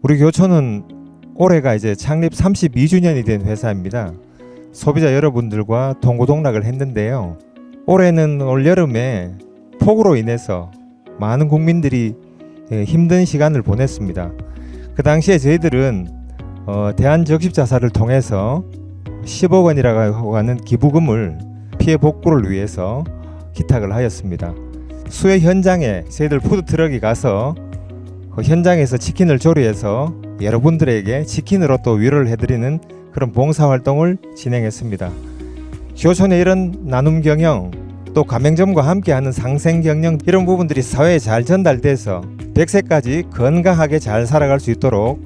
우리 교촌은 올해가 이제 창립 32주년이 된 회사입니다. 소비자 여러분들과 동고동락을 했는데요. 올해는 올 여름에 폭우로 인해서 많은 국민들이 예, 힘든 시간을 보냈습니다. 그 당시에 저희들은 어, 대한적십자사를 통해서 10억 원이라고 하는 기부금을 피해 복구를 위해서 기탁을 하였습니다. 수해 현장에 저희들 푸드 트럭이 가서 그 현장에서 치킨을 조리해서 여러분들에게 치킨으로 또 위로를 해드리는 그런 봉사 활동을 진행했습니다. 교촌의 이런 나눔 경영 또 가맹점과 함께하는 상생 경영 이런 부분들이 사회에 잘 전달돼서 100세까지 건강하게 잘 살아갈 수 있도록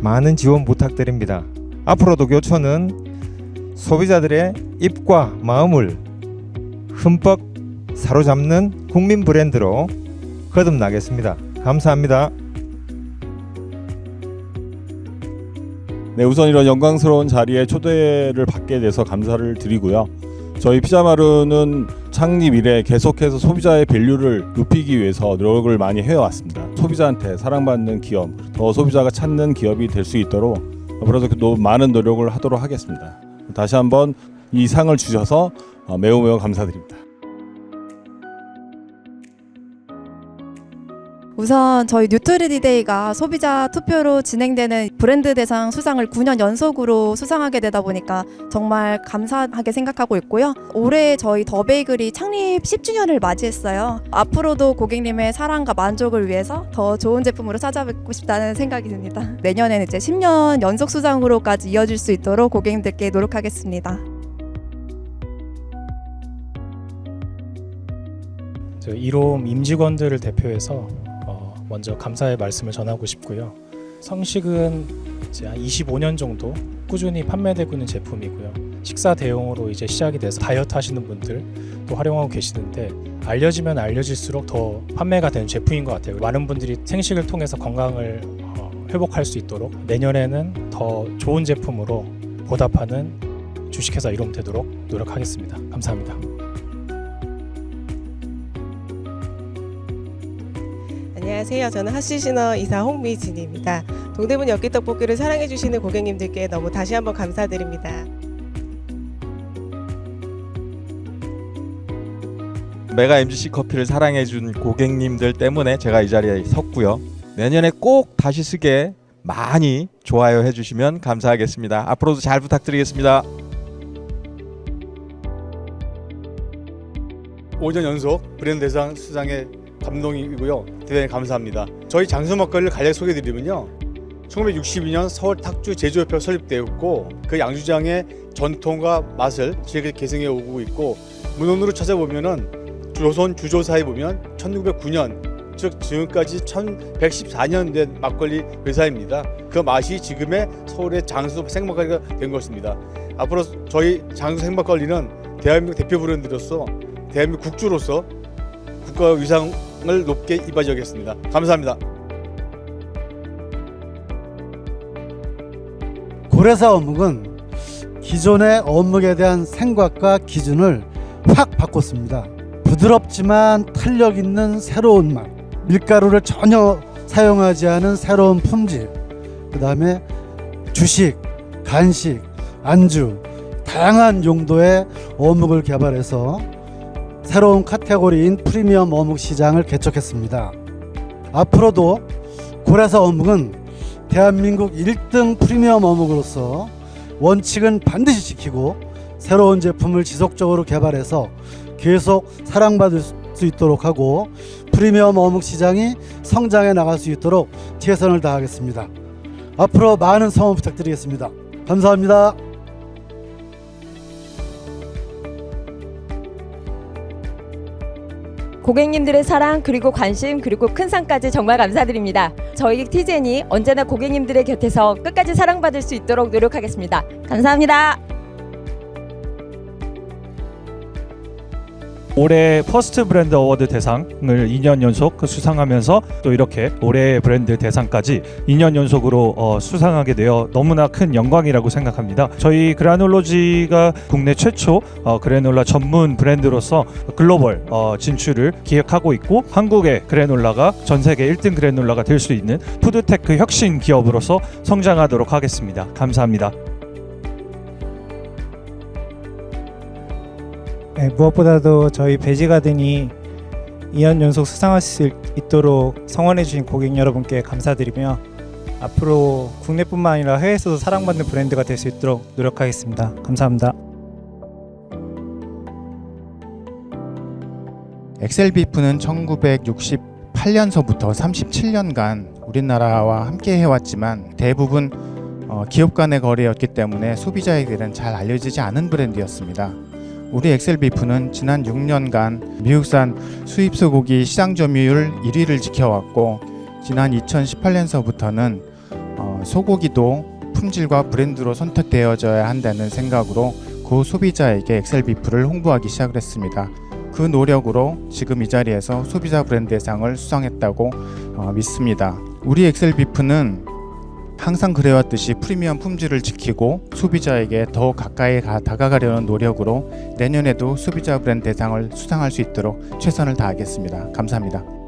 많은 지원 부탁드립니다. 앞으로도 교촌은 소비자들의 입과 마음을 흠뻑 사로잡는 국민 브랜드로 거듭나겠습니다. 감사합니다. 네, 우선 이런 영광스러운 자리에 초대를 받게 돼서 감사를 드리고요. 저희 피자마루는 창립 이래 계속해서 소비자의 밸류를 높이기 위해서 노력을 많이 해왔습니다. 소비자한테 사랑받는 기업, 더 소비자가 찾는 기업이 될 수 있도록 앞으로도 또 많은 노력을 하도록 하겠습니다. 다시 한번 이 상을 주셔서 어, 매우 매우 감사드립니다. 우선 저희 뉴트리디데이가 소비자 투표로 진행되는 브랜드 대상 수상을 9년 연속으로 수상하게 되다 보니까 정말 감사하게 생각하고 있고요. 올해 저희 더베이글이 창립 10주년을 맞이했어요. 앞으로도 고객님의 사랑과 만족을 위해서 더 좋은 제품으로 찾아뵙고 싶다는 생각이 듭니다. 내년에는 이제 10년 연속 수상으로까지 이어질 수 있도록 고객님들께 노력하겠습니다. 저 이롬 임직원들을 대표해서 어, 먼저 감사의 말씀을 전하고 싶고요. 성식은 이제 한 25년 정도 꾸준히 판매되고 있는 제품이고요. 식사 대용으로 이제 시작이 돼서 다이어트 하시는 분들 또 활용하고 계시는데 알려지면 알려질수록 더 판매가 되는 제품인 것 같아요. 많은 분들이 생식을 통해서 건강을 어, 회복할 수 있도록 내년에는 더 좋은 제품으로 보답하는 주식회사 이롬 되도록 노력하겠습니다. 감사합니다. 안녕하세요. 저는 하시시너 이사 홍미진입니다. 동대문 엽기 떡볶이를 사랑해 주시는 고객님들께 너무 다시 한번 감사드립니다. 메가 MGC 커피를 사랑해준 고객님들 때문에 제가 이 자리에 섰고요. 내년에 꼭 다시 쓰게 많이 좋아요 해주시면 감사하겠습니다. 앞으로도 잘 부탁드리겠습니다. 5년 연속 브랜드 대상 수상의 감동이고요. 대단히 감사합니다. 저희 장수 막걸리를 간략히 소개드리면요. 1962년 서울 탁주 제조협회 설립되었고 그 양주장의 전통과 맛을 저희가 계승해 오고 있고 문헌으로 찾아보면은 조선 주조사에 보면 1909년 즉 지금까지 1114년 된 막걸리 회사입니다. 그 맛이 지금의 서울의 장수 생막걸리가 된 것입니다. 앞으로 저희 장수 생막걸리는 대한민국 대표 브랜드로서 대한민국 국주로서 국가 위상 을 높게 이바지하겠습니다. 감사합니다. 고래사 어묵은 기존의 어묵에 대한 생각과 기준을 확 바꿨습니다. 부드럽지만 탄력 있는 새로운 맛, 밀가루를 전혀 사용하지 않은 새로운 품질, 그 다음에 주식, 간식, 안주, 다양한 용도의 어묵을 개발해서 새로운 카테고리인 프리미엄 어묵 시장을 개척했습니다. 앞으로도 고래사 어묵은 대한민국 1등 프리미엄 어묵으로서 원칙은 반드시 지키고 새로운 제품을 지속적으로 개발해서 계속 사랑받을 수 있도록 하고 프리미엄 어묵 시장이 성장해 나갈 수 있도록 최선을 다하겠습니다. 앞으로 많은 성원 부탁드리겠습니다. 감사합니다. 고객님들의 사랑 그리고 관심 그리고 큰 상까지 정말 감사드립니다. 저희 티젠이 언제나 고객님들의 곁에서 끝까지 사랑받을 수 있도록 노력하겠습니다. 감사합니다. 올해 퍼스트 브랜드 어워드 대상을 2년 연속 그 수상하면서 또 이렇게 올해 브랜드 대상까지 2년 연속으로 어, 수상하게 되어 너무나 큰 영광이라고 생각합니다. 저희 그라놀로지가 국내 최초 어, 그래놀라 전문 브랜드로서 글로벌 어, 진출을 기획하고 있고 한국의 그래놀라가 전 세계 1등 그래놀라가 될 수 있는 푸드테크 혁신 기업으로서 성장하도록 하겠습니다. 감사합니다. 네, 무엇보다도 저희 베지가든이 2년 연속 수상할 수 있도록 성원해주신 고객 여러분께 감사드리며 앞으로 국내뿐만 아니라 해외에서도 사랑받는 브랜드가 될 수 있도록 노력하겠습니다. 감사합니다. 엑셀비프는 1968년서부터 37년간 우리나라와 함께 해왔지만 대부분 어, 기업 간의 거래였기 때문에 소비자에게는 잘 알려지지 않은 브랜드였습니다. 우리 엑셀 비프는 지난 6년간 미국산 수입 소고기 시장 점유율 1위를 지켜왔고 지난 2018년서부터는 어, 소고기도 품질과 브랜드로 선택되어져야 한다는 생각으로 고 소비자에게 엑셀 비프를 홍보하기 시작을 했습니다. 그 노력으로 지금 이 자리에서 소비자 브랜드의 상을 수상했다고 어, 믿습니다. 우리 엑셀 비프는 항상 그래왔듯이 프리미엄 품질을 지키고 소비자에게 더 가까이 가, 다가가려는 노력으로 내년에도 소비자 브랜드 대상을 수상할 수 있도록 최선을 다하겠습니다. 감사합니다.